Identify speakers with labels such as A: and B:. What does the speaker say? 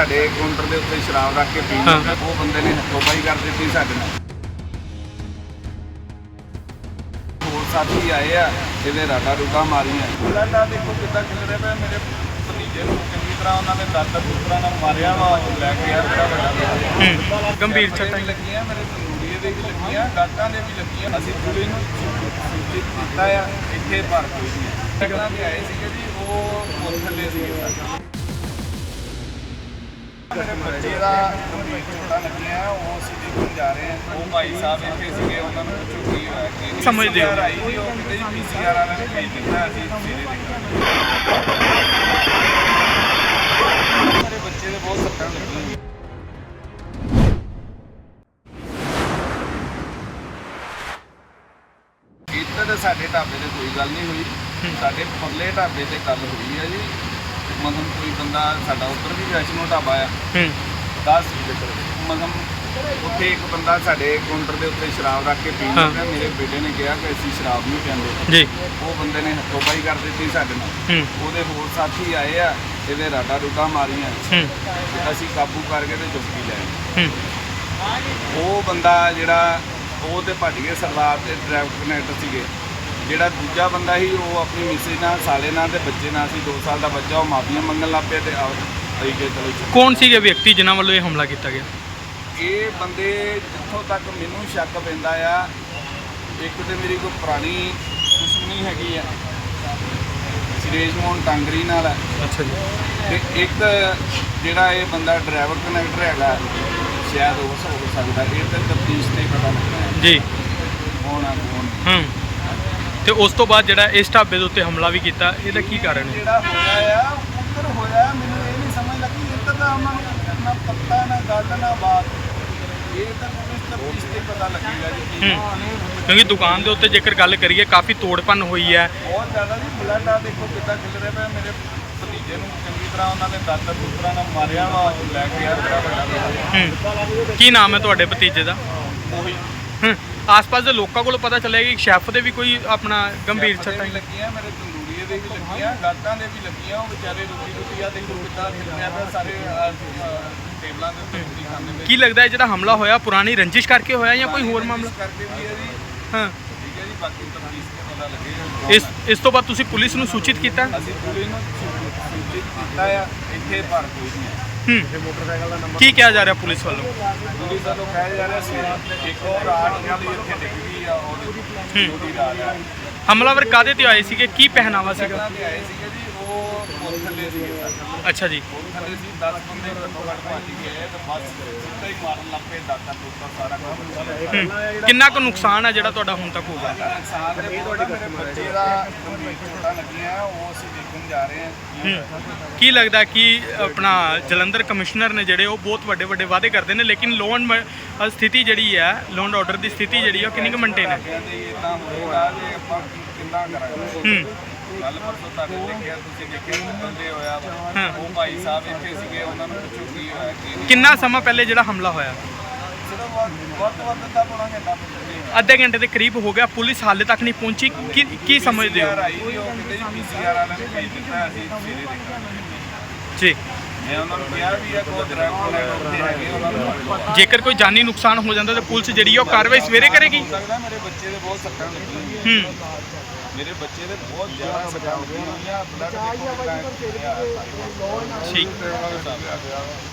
A: ਸਾਡੇ ਕਾਊਂਟਰ ਦੇ ਉੱਤੇ ਸ਼ਰਾਬ ਰੱਖ ਕੇ ਪੀਣ। ਲੱਗਾ ਉਹ ਬੰਦੇ ਨੇ ਹੱਥੋਂ-ਪਾਈ ਕਰ ਦਿੱਤੀ ਸਾਡੇ ਨਾਲ। ਹੋਰ ਸਾਥੀ ਆਏ ਆ ਇਹਦੇ ਰਾਡਾ ਰੂਟਾ ਮਾਰੀਆਂ। ਬੁਲਾਡਾ ਦੇਖੋ ਕਿੱਦਾਂ ਖਿਲ ਰਿਹਾ ਪਿਆ ਮੇਰੇ ਭਤੀਜੇ ਨੂੰ ਚੰਗੀ ਤਰ੍ਹਾਂ ਉਹਨਾਂ ਨੇ ਦਾਦਾ ਪੁੱਤਰਾਂ ਨਾਲ ਮਾਰਿਆ ਵਾ ਉਹ ਲੈ ਕੇ ਆ ਬੜਾ ਵੱਡਾ
B: ਹੂੰ ਗੰਭੀਰ
A: ਵੀ ਲੱਗੀਆਂ ਮੇਰੇ ਤੰਦੂਰੀਏ ਦੇ ਵੀ ਲੱਗੀਆਂ ਗਾਟਾਂ ਦੇ ਵੀ ਲੱਗੀਆਂ। ਅਸੀਂ ਪੁਲਿਸ ਨੂੰ ਸੂਚਿਤ ਕੀਤਾ ਆ ਇੱਥੇ ਭਰ ਕੋਈ ਨਹੀਂ ਟਕਰਾਂ ਤੇ ਆਏ ਸੀਗੇ ਜੀ ਉਹ ਪੁਲ ਥੱਲੇ ਸੀਗੇ ਬੱਚੇ ਦਾ ਗੰਭੀਰ ਚੋਟਾਂ ਲੱਗੀਆਂ ਉਹ ਅਸੀਂ ਦੇਖਣ ਜਾ ਰਹੇ ਹਾਂ। ਉਹ ਭਾਈ ਸਾਹਿਬ ਇੱਥੇ ਸੀਗੇ ਉਹਨਾਂ ਨੂੰ ਪੁੱਛੋ ਕੀ ਹੋਇਆ ਕੀ
B: ਸਮਝਦੇ ਹੋ।
A: PCR ਆਈ ਸੀ ਉਹ ਕਹਿੰਦੇ ਜੀ ਪੀਸੀਆਰ ਵਾਲਿਆਂ ਨੇ ਭੇਜ ਦਿੱਤਾ ਅਸੀਂ ਸਵੇਰੇ ਦੇਖਾਂਗੇ। ਮੇਰੇ ਬੱਚੇ ਦੇ ਬਹੁਤ ਸੱਟਾਂ ਲੱਗੀਆਂ। ਇੱਥੇ ਤਾਂ ਸਾਡੇ ਢਾਬੇ ਤੇ ਕੋਈ ਗੱਲ ਨਹੀਂ ਹੋਈ। ਸਾਡੇ ਪਰਲੇ ਢਾਬੇ ਤੇ ਗੱਲ ਹੋਈ ਹੈ ਜੀ। ਮਤਲਬ ਕੋਈ ਬੰਦਾ ਸਾਡਾ ਉੱਧਰ ਵੀ ਵੈਸ਼ਨੋ ਢਾਬਾ ਆ।
B: ਹੂੰ।
A: 10 ਮਤਲਬ ਉੱਥੇ ਇੱਕ ਬੰਦਾ ਸਾਡੇ ਕਾਊਂਟਰ ਦੇ ਉੱਤੇ ਸ਼ਰਾਬ ਰੱਖ ਕੇ ਪੀਣ। ਲੱਗਾ ਮੇਰੇ ਬੇਟੇ ਨੇ ਕਿਹਾ ਕਿ ਅਸੀਂ ਸ਼ਰਾਬ ਨਹੀਂ ਪੀਂਦੇ।
B: ਜੀ।
A: ਉਹ ਬੰਦੇ ਨੇ ਹੱਥੋਂ-ਪਾਈ ਕਰ ਦਿੱਤੀ ਸਾਡੇ ਨਾਲ।
B: ਹੂੰ।
A: ਉਹਦੇ ਹੋਰ ਸਾਥੀ ਆਏ ਆ ਇਹਦੇ ਰਾਡਾ ਰੂਟਾ ਮਾਰੀਆਂ। ਅਸੀਂ ਕਾਬੂ ਕਰਕੇ ਤੇ ਚੁੱਕੀ ਲੈ
B: ਹੂੰ।
A: ਉਹ ਬੰਦਾ ਜਿਹੜਾ ਉਹ ਤੇ ਭੱਜ ਗਏ ਸਰਦਾਰ ਤੇ ਡਰਾਈਵਰ ਕਨੈਕਟਰ ਸੀਗੇ। ਜਿਹੜਾ ਦੂਜਾ ਬੰਦਾ ਸੀ ਉਹ ਆਪਣੀ ਮਿਸਿਸ ਨਾਲ ਸਾਲੇ ਨਾਲ ਤੇ ਬੱਚੇ ਨਾਲ ਸੀ 2 ਸਾਲ ਦਾ ਬੱਚਾ ਉਹ ਮਾਫੀਆਂ ਮੰਗਣ ਲੱਗ ਪਿਆ ਤੇ ਆ ਅਸੀਂ ਕਿ ਚਲੋ ਜੀ।
B: ਕੌਣ ਸੀਗੇ ਵਿਅਕਤੀ ਜਿਨ੍ਹਾਂ ਵੱਲੋਂ ਇਹ ਹਮਲਾ ਕੀਤਾ ਗਿਆ?
A: ਇਹ ਬੰਦੇ ਜਿੱਥੋਂ ਤੱਕ ਮੈਨੂੰ ਸ਼ੱਕ ਪੈਂਦਾ ਆ ਇੱਕ ਤੇ ਮੇਰੀ ਕੋਈ ਪੁਰਾਣੀ ਦੁਸ਼ਮਣੀ ਹੈਗੀ ਆ। ਸੁਰੇਸ਼ ਮੋਹਨ ਟਾਂਗਰੀ ਨਾਲ ਆ।
B: ਅੱਛਾ ਜੀ।
A: ਤੇ ਇੱਕ ਜਿਹੜਾ ਇਹ ਬੰਦਾ ਡਰਾਈਵਰ ਕਨੈਕਟਰ ਹੈਗਾ ਸ਼ਾਇਦ ਉਹ ਹੋ ਸਕਦਾ ਇਹ ਤੇ ਤਫਤੀਸ਼ ਤੇ ਹੀ ਪਤਾ ਲੱਗਣਾ ਹੈ
B: ਜੀ।
A: ਕੌਣ ਆ ਕੌਣ
B: ਹੂੰ। ਤੇ ਉਸ ਤੋਂ ਬਾਅਦ ਜਿਹੜਾ ਇਸ ਢਾਬੇ ਦੇ ਉੱਤੇ ਹਮਲਾ ਵੀ ਕੀਤਾ ਇਹਦਾ ਕੀ ਕਾਰਨ ਹੈ?
A: ਜਿਹੜਾ ਹੋਇਆ ਆ ਉੱਧਰ ਹੋਇਆ ਮੈਨੂੰ ਇਹ ਨਹੀਂ ਸਮਝ ਲੱਗੀ ਇੱਧਰ ਦਾ ਉਹਨਾਂ ਨੂੰ ਨਾ ਪੱਤਾ ਨਾ ਗੱਲ ਨਾ ਬਾਤ। ਇਹ ਤਾਂ ਪੁਲਿਸ ਤਫਤੀਸ਼ ਤੇ ਹੀ ਪਤਾ ਲੱਗੇਗਾ ਜੀ ਕੀ
B: ਹੂੰ। ਕਿਉਂਕਿ ਦੁਕਾਨ ਦੇ ਉੱਤੇ ਜੇਕਰ ਗੱਲ ਕਰੀਏ ਕਾਫੀ ਤੋੜਪੰਨ ਹੋਈ ਹੈ
A: ਬਹੁਤ ਜ਼ਿਆਦਾ ਜੀ ਬਲੱਡ ਆ ਦੇਖੋ ਕਿੱਦਾਂ ਖਿਲ ਰਿਹਾ ਪਿਆ। ਮੇਰੇ ਭਤੀਜੇ ਨੂੰ ਚੰਗੀ ਤਰ੍ਹਾਂ ਉਹਨਾਂ ਨੇ ਦਾਦਾ ਪੁੱਤਰਾਂ ਨਾਲ ਮਾਰਿਆ ਵਾ ਲੈ ਕੇ ਆ ਬੜਾ ਵੱਡਾ
B: ਹੂੰ। ਕੀ ਨਾਮ ਹੈ ਤੁਹਾਡੇ ਭਤੀਜੇ ਦਾ?
A: ਉਹੀ
B: ਹੂੰ। ਆਸ-ਪਾਸ ਦੇ ਲੋਕਾਂ ਕੋਲੋਂ ਪਤਾ ਚੱਲਿਆ ਕਿ ਸ਼ੈਫ ਦੇ ਵੀ ਕੋਈ ਆਪਣਾ ਗੰਭੀਰ
A: ਦੇ ਵੀ ਲੱਗੀਆਂ ਮੇਰੇ ਤੰਦੂਰੀਏ ਦੇ ਵੀ ਲੱਗੀਆਂ ਗਾਟਾਂ ਦੇ ਵੀ ਲੱਗੀਆਂ ਉਹ ਵਿਚਾਰੇ ਰੋਟੀ ਰੋਟੀ ਆ ਦੇਖੋ ਕਿੱਦਾਂ ਖਿਲ ਰਿਹਾ ਪਿਆ ਸਾਰੇ ਟੇਬਲਾਂ ਦੇ ਉੱਤੇ ਰੋਟੀ ਖਾਂਦੇ ਪਏ।
B: ਕੀ ਲੱਗਦਾ ਹੈ ਜਿਹੜਾ ਹਮਲਾ ਹੋਇਆ ਪੁਰਾਣੀ ਰੰਜਿਸ਼ ਕਰਕੇ ਹੋਇਆ ਜਾਂ ਕੋਈ ਹੋਰ ਮਾਮਲਾ?
A: ਇਸ ਕਰਕੇ ਵੀ ਹੈ ਜੀ।
B: ਹਾਂ।
A: ਠੀਕ ਹੈ ਜੀ ਬਾਕੀ ਤਫਤੀਸ਼ ਤੇ ਪਤਾ ਲੱਗੇਗਾ।
B: ਇਸ ਇਸ ਤੋਂ ਬਾਅਦ ਤੁਸੀਂ ਪੁਲਿਸ ਨੂੰ ਸੂਚਿਤ ਕੀਤਾ?
A: ਅਸੀਂ ਪੁਲਿਸ ਨੂੰ ਸੂਚਿਤ ਕੀਤਾ ਆ ਇੱਥੇ ਭਰ ਕੋਈ ਨਹੀਂ ਹੈ।
B: ਹੂੰ। ਮੋਟਰਸਾਈਕਲ ਦਾ ਨੰਬਰ ਕੀ ਕਿਹਾ ਜਾ ਰਿਹਾ ਪੁਲਿਸ ਵੱਲੋਂ?
A: ਪੁਲਿਸ ਵੱਲੋਂ ਕਿਹਾ ਜਾ ਰਿਹਾ ਸੀ ਇੱਕ ਹੋਰ ਆਠ ਵਾਲੀ ਇੱਥੇ ਡਿੱਗ ਗਈ ਆ ਉਹਦੀ ਉਹਦੀ ਰਾਤ ਆ।
B: ਹਮਲਾਵਰ ਕਾਦੇ ਤੇ ਆਏ ਸੀਗੇ? ਕੀ ਪਹਿਨਾਵਾ ਸੀਗਾ?
A: ਤੇ ਆਏ ਸੀਗੇ ਜੀ ਥੱਲੇ
B: ਅੱਛਾ ਜੀ।
A: ਪੁਲ ਥੱਲੇ ਸੀ 10 ਬੰਦੇ ਘੱਟੋ ਘੱਟ ਭੱਜ ਗਏ ਤੇ ਬਸ ਸਿੱਧਾ ਹੀ ਮਾਰਨ ਲੱਗ ਪਏ ਦਾਤਾ ਟੋਟਾ ਸਾਰਾ ਕੰਮ
B: ਹੂੰ। ਕਿੰਨਾ ਕੁ ਨੁਕਸਾਨ ਹੈ ਜਿਹੜਾ ਤੁਹਾਡਾ ਹੁਣ ਤੱਕ ਹੋ ਗਿਆ?
A: ਨੁਕਸਾਨ ਦੇ ਤੁਹਾਡੇ ਮੇਰੇ ਬੱਚੇ ਦਾ ਗੰਭੀਰ ਚੋਟਾਂ ਲੱਗੀਆਂ ਉਹ ਅਸੀਂ ਦੇਖਣ ਜਾ ਰਹੇ ਹਾਂ।
B: ਹੂੰ। ਕੀ ਲੱਗਦਾ ਕਿ ਆਪਣਾ ਜਲੰਧਰ ਕਮਿਸ਼ਨਰ ਨੇ ਜਿਹੜੇ ਉਹ ਬਹੁਤ ਵੱਡੇ ਵੱਡੇ ਵਾਅਦੇ ਕਰਦੇ ਨੇ ਲੇਕਿਨ ਲੋਨ ਸਥਿਤੀ ਜਿਹੜੀ ਹੈ ਲੋਨ ਆਰਡਰ ਦੀ ਸਥਿਤੀ ਜਿਹੜੀ ਹੈ ਉਹ ਕਿੰਨੀ ਕੁ ਮੇਨਟੇਨ ਹੈ?
A: ਇਦਾਂ ਹੋਏਗਾ ਜੇ ਆਪਾਂ ਕਿੰਨਾ ਕਰਾਂਗੇ।
B: ਹੂੰ।
A: ਕੱਲ ਪਰਸੋਂ ਤੱਕ ਦੇਖਿਆ ਤੁਸੀਂ ਦੇਖਿਆ ਬੰਦੇ ਹੋਇਆ ਵਾ।
B: ਹਾਂ।
A: ਉਹ ਭਾਈ ਸਾਹਿਬ ਇੱਥੇ ਸੀਗੇ ਉਹਨਾਂ ਨੂੰ ਪੁੱਛੋ ਕੀ ਹੋਇਆ ਕੀ ਨਹੀਂ।
B: ਕਿੰਨਾ ਸਮਾਂ ਪਹਿਲੇ ਜਿਹੜਾ ਹਮਲਾ ਹੋਇਆ?
A: ਸਿਰਫ ਵੱਧ ਤੋਂ ਵੱਧ ਅੱਧਾ ਪੌਣਾ ਘੰਟਾ ਪੁੱਛਦੇ
B: ਅੱਧੇ ਘੰਟੇ ਦੇ ਕਰੀਬ ਹੋ ਗਿਆ ਪੁਲਿਸ ਹਾਲੇ ਤੱਕ ਨਹੀਂ ਪਹੁੰਚੀ। ਕੀ ਕੀ ਸਮਝਦੇ ਹੋ?
A: ਆਈ ਸੀ ਉਹ ਕਹਿੰਦੇ ਜੀ ਪੀਸੀਆਰ ਵਾਲਿਆਂ ਨੇ ਭੇਜ ਦਿੱਤਾ ਅਸੀਂ ਸਵੇਰੇ ਦੇਖਾਂਗੇ।
B: ਜੀ।
A: ਮੈਂ ਉਹਨਾਂ ਨੂੰ ਕਿਹਾ ਵੀ ਆ ਕੋਈ ਡਰਾਈਵਰ ਨੇ ਉੱਥੇ ਹੈਗੇ ਉਹਨਾਂ ਨੂੰ
B: ਜੇਕਰ ਕੋਈ ਜਾਨੀ ਨੁਕਸਾਨ ਹੋ ਜਾਂਦਾ ਤਾਂ ਪੁਲਿਸ ਜਿਹੜੀ ਉਹ ਕਾਰਵਾਈ ਸਵੇਰੇ ਕਰੇਗੀ?
A: ਹੋ ਸਕਦਾ ਮੇਰੇ ਬੱਚੇ ਦੇ ਬਹੁਤ ਸੱਟਾਂ ਲੱਗੀਆਂ
B: ਹੂੰ।
A: ਮੇਰੇ ਬੱਚੇ ਦੇ ਬਹੁਤ ਜ਼ਿਆਦਾ ਸੱਟਾਂ ਲੱਗੀਆਂ ਹੋਈਆਂ ਬਲੱਡ ਦੇਖੋ ਕਿੰਨਾ ਹੈ
B: ਠੀਕ।